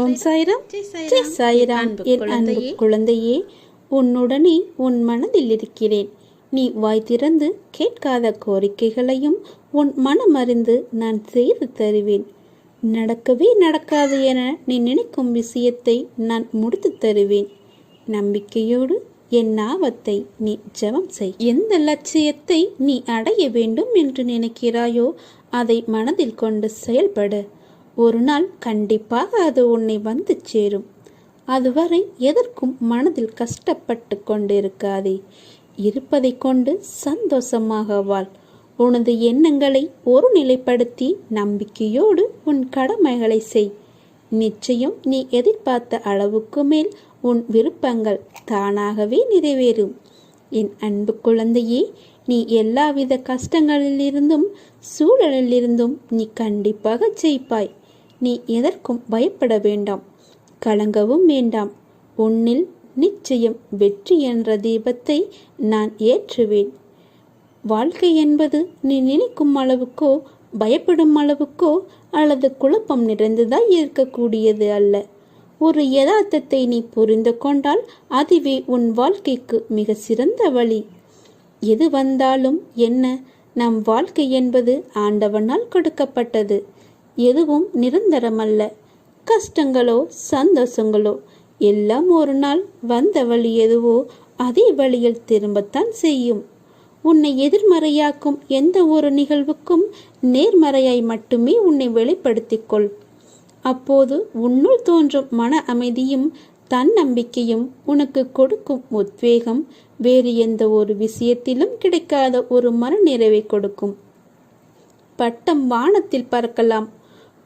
ஓம் சாய்ராம். ஜெய் சாய்ராம். என் அன்பு குழந்தையே. உன்னுடனே உன் மனதில் இருக்கிறேன். நீ வாய் திறந்து கேட்காத கோரிக்கைகளையும் உன் மனமறிந்து நான் செய்து தருவேன். நடக்கவே நடக்காது என நீ நினைக்கும் விஷயத்தை நான் முடித்து தருவேன். நம்பிக்கையோடு என் நாவத்தை நீ ஜெபம் செய். எந்த லட்சியத்தை நீ அடைய வேண்டும் என்று நினைக்கிறாயோ அதை மனதில் கொண்டு செயல்படு. ஒரு நாள் கண்டிப்பாக அது உன்னை வந்து சேரும். அதுவரை எதற்கும் மனதில் கஷ்டப்பட்டு கொண்டிருக்காதே. இருப்பதை கொண்டு சந்தோஷமாக வாழ். உனது எண்ணங்களை ஒரு நிலைப்படுத்தி நம்பிக்கையோடு உன் கடமைகளை செய். நிச்சயம் நீ எதிர்பார்த்த அளவுக்கு மேல் உன் விருப்பங்கள் தானாகவே நிறைவேறும். என் அன்பு குழந்தையே நீ எல்லாவித கஷ்டங்களிலிருந்தும் சூழலிலிருந்தும் நீ கண்டிப்பாக ஜெயிப்பாய். நீ எதற்கும் பயப்பட வேண்டாம். கலங்கவும் வேண்டாம். உன்னில் நிச்சயம் வெற்றி என்ற தீபத்தை நான் ஏற்றுவேன். வாழ்க்கை என்பது நீ நினைக்கும் அளவுக்கோ பயப்படும் அளவுக்கோ அல்லது குழப்பம் நிறைந்ததாய் இருக்கக்கூடியது அல்ல. ஒரு யதார்த்தத்தை நீ புரிந்து கொண்டால் அதுவே உன் வாழ்க்கைக்கு மிக சிறந்த வழி. எது வந்தாலும் என்ன? நம் வாழ்க்கை என்பது ஆண்டவனால் கொடுக்கப்பட்டது. எதுவும் நிரந்தரமல்ல. கஷ்டங்களோ சந்தோஷங்களோ எல்லாம் ஒரு நாள் வந்த வழி எதுவோ அதே வழியில் திரும்பத்தான் செய்யும். உன்னை எதிர்மறையாக்கும் எந்த ஒரு நிகழ்வுக்கும் நேர்மறையாய் மட்டுமே உன்னை வெளிப்படுத்திக் கொள் அப்போது உன்னுள் தோன்றும் மன அமைதியும் தன்னம்பிக்கையும் உனக்கு கொடுக்கும் உத்வேகம் வேறு எந்த ஒரு விஷயத்திலும் கிடைக்காத ஒரு மனநிறைவை கொடுக்கும். பட்டம் வானத்தில் பறக்கலாம்.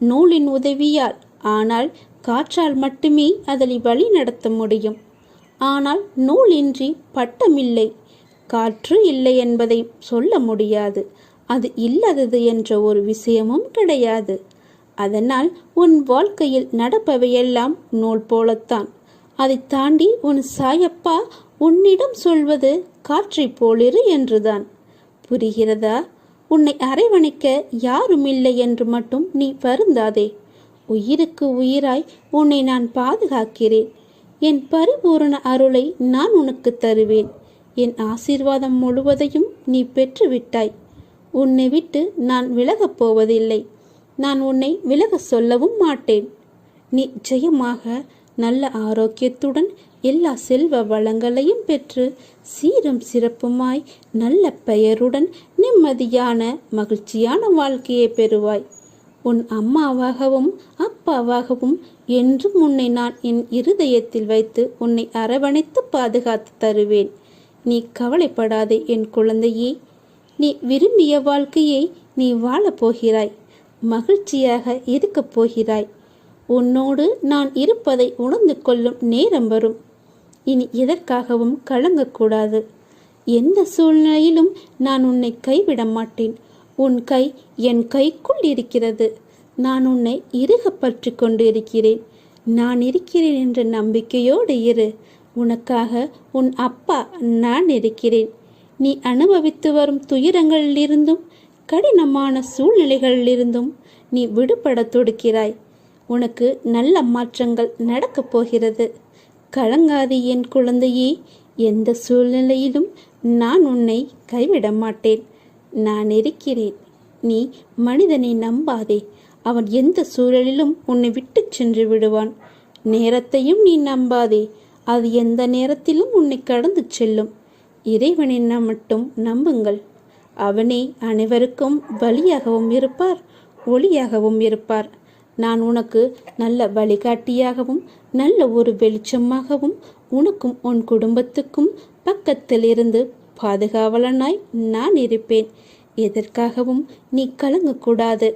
நூலின் உதவியால். ஆனால் காற்றால் மட்டுமே அதனை வழி நடத்த முடியும். ஆனால் நூல் இன்றி பட்டமில்லை. காற்று இல்லை என்பதை சொல்ல முடியாது. அது இல்லாதது என்ற ஒரு விஷயமும் கிடையாது. அதனால் உன் வாழ்க்கையில் நடப்பவையெல்லாம் நூல் போலத்தான். அதை தாண்டி உன் சாயப்பா உன்னிடம் சொல்வது காற்றை போலிரு என்றுதான். புரிகிறதா? உன்னை அரவணைக்க யாரும் இல்லை என்று மட்டும் நீ வருந்தாதே. உயிருக்கு உயிராய் உன்னை நான் பாதுகாக்கிறேன். என் பரிபூரண அருளை நான் உனக்கு தருவேன். என் ஆசீர்வாதம் முழுவதையும் நீ பெற்றுவிட்டாய். உன்னை விட்டு நான் விலகப் போவதில்லை. நான் உன்னை விலக சொல்லவும் மாட்டேன். நீ ஜெயமாக நல்ல ஆரோக்கியத்துடன் எல்லா செல்வ வளங்களையும் பெற்று சீரும் சிறப்புமாய் நல்ல பெயருடன் நிம்மதியான மகிழ்ச்சியான வாழ்க்கையை பெறுவாய். உன் அம்மாவாகவும் அப்பாவாகவும் என்றும் உன்னை நான் என் இருதயத்தில் வைத்து உன்னை அரவணைத்து பாதுகாத்து தருவேன். நீ கவலைப்படாதே என் குழந்தையே. நீ விரும்பிய வாழ்க்கையை நீ வாழப் போகிறாய். மகிழ்ச்சியாக இருக்கப் போகிறாய். உன்னோடு நான் இருப்பதை உணர்ந்து கொள்ளும் நேரம் வரும். இனி எதற்காகவும் கலங்கக்கூடாது. எந்த சூழ்நிலையிலும் நான் உன்னை கைவிட மாட்டேன். உன் கை என் கைக்குள் இருக்கிறது. நான் உன்னை இறுக பற்றி கொண்டு இருக்கிறேன் நான் இருக்கிறேன் என்ற நம்பிக்கையோடு இரு. உனக்காக உன் அப்பா நான் இருக்கிறேன். நீ அனுபவித்து வரும் துயரங்களிலிருந்தும் கடினமான சூழ்நிலைகளிலிருந்தும் நீ விடுபட தொடுக்கிறாய். உனக்கு நல்ல மாற்றங்கள் நடக்கப் போகிறது. கலங்காது என் குழந்தையே. எந்த சூழ்நிலையிலும் நான் உன்னை கைவிட மாட்டேன். நான் இருக்கிறேன். நீ மனிதனை நம்பாதே. அவன் எந்த சூழலிலும் உன்னை விட்டு சென்று விடுவான். நேரத்தையும் நீ நம்பாதே. அது எந்த நேரத்திலும் உன்னை கடந்து செல்லும். இறைவனை மட்டும் நம்புங்கள். அவனே அனைவருக்கும் வழியாகவும் இருப்பார் ஒளியாகவும் இருப்பார். நான் உனக்கு நல்ல வழிகாட்டியாகவும் நல்ல ஒரு வெளிச்சமாகவும் உனக்கும் உன் குடும்பத்துக்கும் பக்கத்தில் இருந்து பாதுகாவலனாய் நான் இருப்பேன். எதற்காகவும் நீ கலங்கக்கூடாது.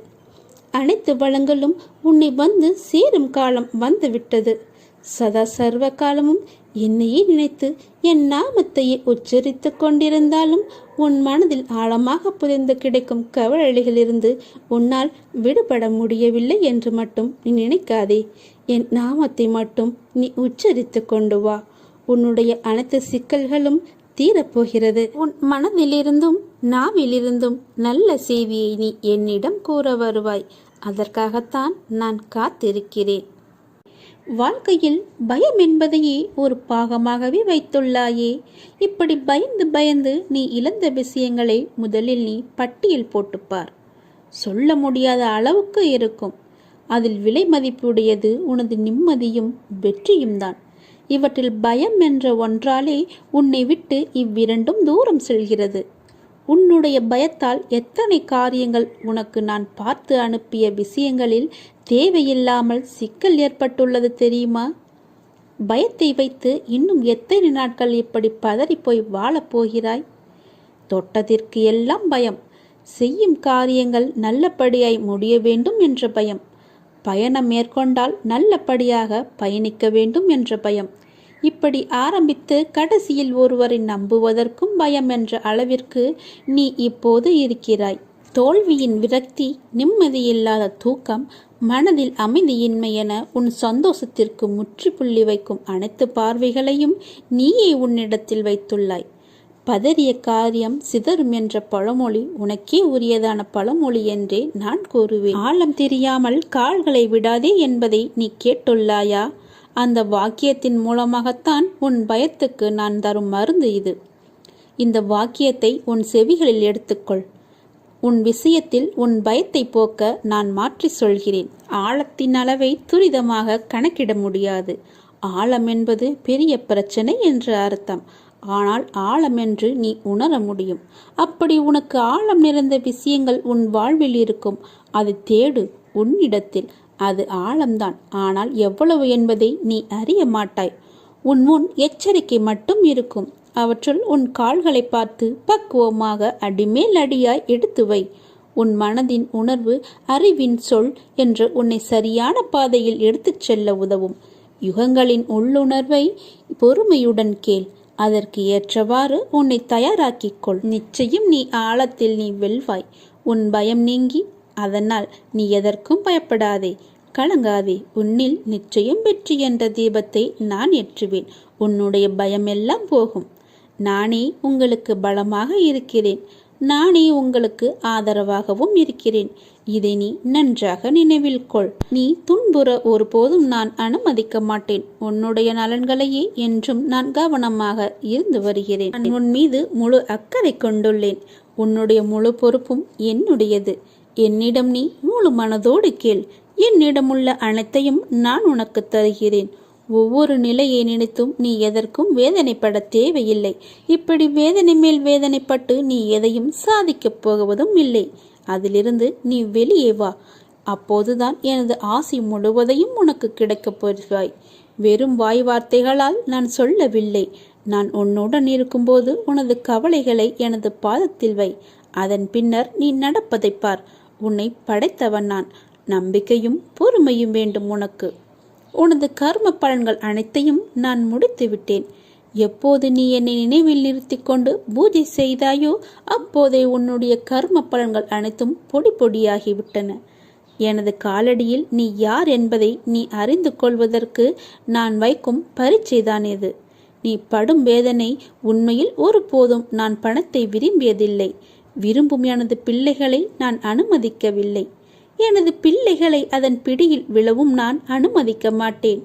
அனைத்து வளங்களும் உன்னை வந்து சேரும் காலம் வந்துவிட்டது. சதா சர்வ காலமும் என்னையே நினைத்து என் நாமத்தையே உச்சரித்து கொண்டிருந்தாலும் உன் மனதில் ஆழமாக புதைந்து கிடைக்கும் கவலைகளிலிருந்து உன்னால் விடுபட முடியவில்லை என்று மட்டும் நீ நினைக்காதே. என் நாமத்தை மட்டும் நீ உச்சரித்து கொண்டு வா. உன்னுடைய அனைத்து சிக்கல்களும் தீரப்போகிறது. உன் மனதிலிருந்தும் நாவிலிருந்தும் நல்ல செய்தியை நீ என்னிடம் கூற வருவாய். அதற்காகத்தான் நான் காத்திருக்கிறேன். வாழ்க்கையில் பயம் என்பதையே ஒரு பாகமாகவே வைத்துள்ளாயே. இப்படி பயந்து பயந்து நீ இழந்த விஷயங்களை முதலில் நீ பட்டியல் போட்டுப்பார். சொல்ல முடியாத அளவுக்கு இருக்கும். அதில் விலை மதிப்புடையது உனது நிம்மதியும் வெற்றியும் தான். இவற்றில் பயம் என்ற ஒன்றாலே உன்னை விட்டு இவ்விரண்டும் தூரம் செல்கிறது. உன்னுடைய பயத்தால் எத்தனை காரியங்கள் உனக்கு நான் பார்த்து அனுப்பிய விஷயங்களில் தேவையில்லாமல் சிக்கல் ஏற்பட்டுள்ளது தெரியுமா? பயத்தை வைத்து இன்னும் எத்தனை நாட்கள் இப்படி பதறி போய் வாழப் போகிறாய்? தொட்டதிற்கு எல்லாம் பயம். செய்யும் காரியங்கள் நல்லபடியாய் முடிய வேண்டும் என்ற பயம். பயணம் மேற்கொண்டால் நல்லபடியாக பயணிக்க வேண்டும் என்ற பயம். இப்படி ஆரம்பித்து கடைசியில் ஒருவரை நம்புவதற்கும் பயம் என்ற அளவிற்கு நீ இப்போது இருக்கிறாய். தோல்வியின் விரக்தி நிம்மதியில்லாத தூக்கம் மனதில் அமைதியின்மை என உன் சந்தோஷத்திற்கு முற்றுப்புள்ளி வைக்கும் அனைத்து பார்வைகளையும் நீயே உன்னிடத்தில் வைத்துள்ளாய். பதறிய காரியம் சிதறும் என்ற பழமொழி உனக்கே உரியதான பழமொழி என்றே நான் கூறுவேன். ஆழம் தெரியாமல் கால்களை விடாதே என்பதை நீ கேட்டுள்ளாயா? அந்த வாக்கியத்தின் மூலமாகத்தான் உன் பயத்துக்கு நான் தரும் மருந்து இது. இந்த வாக்கியத்தை உன் செவிகளில் எடுத்துக்கொள். உன் விஷயத்தில் உன் பயத்தை போக்க நான் மாற்றி சொல்கிறேன். ஆழத்தின் அளவை துரிதமாக கணக்கிட முடியாது. ஆழம் என்பது பெரிய பிரச்சனை என்று அர்த்தம். ஆனால் ஆழம் என்று நீ உணர முடியும். அப்படி உனக்கு ஆழம் நிறைந்த விஷயங்கள் உன் வாழ்வில் இருக்கும். அது தேடு உன்னிடத்தில். அது ஆழம்தான். ஆனால் எவ்வளவு என்பதை நீ அறிய மாட்டாய். உன் முன் எச்சரிக்கை மட்டும் இருக்கும். அவற்றுள் உன் கால்களை பார்த்து பக்குவமாக அடிமேல் அடியாய் எடுத்து வை. உன் மனதின் உணர்வு அறிவின் சொல் என்று உன்னை சரியான பாதையில் எடுத்துச் செல்ல உதவும். யுகங்களின் உள்ளுணர்வை பொறுமையுடன் கேள். அதற்கு ஏற்றவாறு உன்னை தயாராக்கிக் கொள். நிச்சயம் நீ ஆழத்தில் நீ வெல்வாய். உன் பயம் நீங்கி அதனால் நீ எதற்கும் பயப்படாதே. கலங்காதே. உன்னில் நிச்சயம் வெற்றி என்ற தீபத்தை நான் ஏற்றுவேன். உன்னுடைய பயமெல்லாம் போகும். நானே உங்களுக்கு பலமாக இருக்கிறேன். நானே உங்களுக்கு ஆதரவாகவும் இருக்கிறேன். இதை நீ நன்றாக நினைவில் கொள். நீ துன்புற ஒருபோதும் நான் அனுமதிக்க மாட்டேன். உன்னுடைய நலன்களையே என்றும் நான் கவனமாக இருந்து வருகிறேன். நான் உன் மீது முழு அக்கறை கொண்டுள்ளேன். உன்னுடைய முழு பொறுப்பும் என்னுடையது. என்னிடம் நீ முழு மனதோடு கேள். என்னிடமுள்ள அனைத்தையும் நான் உனக்கு தருகிறேன். ஒவ்வொரு நிலையை நினைத்தும் நீ எதற்கும் வேதனைப்பட தேவையில்லை. இப்படி வேதனை மேல் வேதனைப்பட்டு நீ எதையும் சாதிக்கப் போவதும் இல்லை. அதிலிருந்து நீ வெளியே வா. அப்போதுதான் எனது ஆசை முழுவதையும் உனக்கு கிடைக்கப் போகிறாய். வெறும் வாய் வார்த்தைகளால் நான் சொல்லவில்லை. நான் உன்னுடன் இருக்கும்போது உனது கவலைகளை எனது பாதத்தில் வை. அதன் பின்னர் நீ நடப்பதை பார். உன்னை படைத்தவன் நான். நம்பிக்கையும் பொறுமையும் வேண்டும் உனக்கு. உனது கர்ம பலன்கள் அனைத்தையும் நான் முடித்து விட்டேன். எப்போது நீ என்னை நினைவில் நிறுத்தி கொண்டு பூஜை செய்தாயோ அப்போதே உன்னுடைய கர்ம பலன்கள் அனைத்தும் பொடி பொடியாகிவிட்டன எனது காலடியில் நீ யார் என்பதை நீ அறிந்து கொள்வதற்கு நான் வைக்கும் பரீட்சைதான் இது. நீ படும் வேதனை உண்மையில் ஒருபோதும் நான் பணத்தை விரும்பியதில்லை. விரும்பும் எனது பிள்ளைகளை நான் அனுமதிக்கவில்லை. எனது பிள்ளைகளை அதன் பிடியில் விழவும் நான் அனுமதிக்க மாட்டேன்.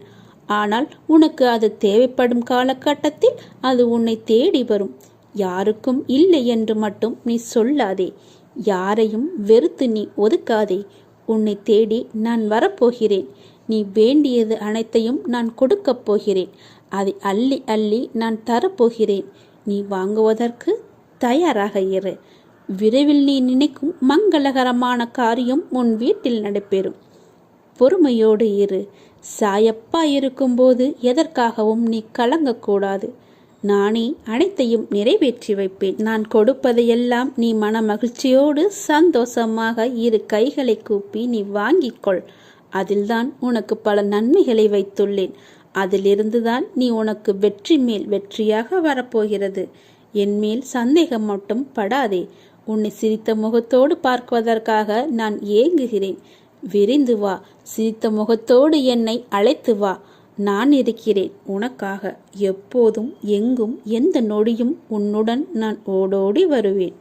ஆனால் உனக்கு அது தேவைப்படும் காலகட்டத்தில் அது உன்னை தேடி வரும். யாருக்கும் இல்லை என்று மட்டும் நீ சொல்லாதே. யாரையும் வெறுத்து நீ ஒதுக்காதே. உன்னை தேடி நான் வரப்போகிறேன். நீ வேண்டியது அனைத்தையும் நான் கொடுக்கப் போகிறேன். அதை அள்ளி அள்ளி நான் தரப்போகிறேன். நீ வாங்குவதற்கு தயாராக இரு. விரைவில் நீ நினைக்கும் மங்களகரமான காரியம் உன் வீட்டில் நடைபெறும். பொறுமையோடு இரு. சாயப்பா இருக்கும்போது எதற்காகவும் நீ கலங்கக்கூடாது. நானே அனைத்தையும் நிறைவேற்றி வைப்பேன். நான் கொடுப்பதையெல்லாம் நீ மன மகிழ்ச்சியோடு சந்தோஷமாக இரு கைகளை கூப்பி நீ வாங்கிக்கொள். அதில்தான் உனக்கு பல நன்மைகளை வைத்துள்ளேன். அதிலிருந்துதான் நீ உனக்கு வெற்றி மேல் வெற்றியாக வரப்போகிறது. என் மேல் சந்தேகம் மட்டும் படாதே. உன்னை சிரித்த முகத்தோடு பார்க்குவதற்காக நான் ஏங்குகிறேன். விரிந்து வா. சிரித்த முகத்தோடு என்னை அழைத்து வா. நான் இருக்கிறேன் உனக்காக. எப்போதும் எங்கும் எந்த நொடியும் உன்னுடன் நான் ஓடோடி வருவேன்.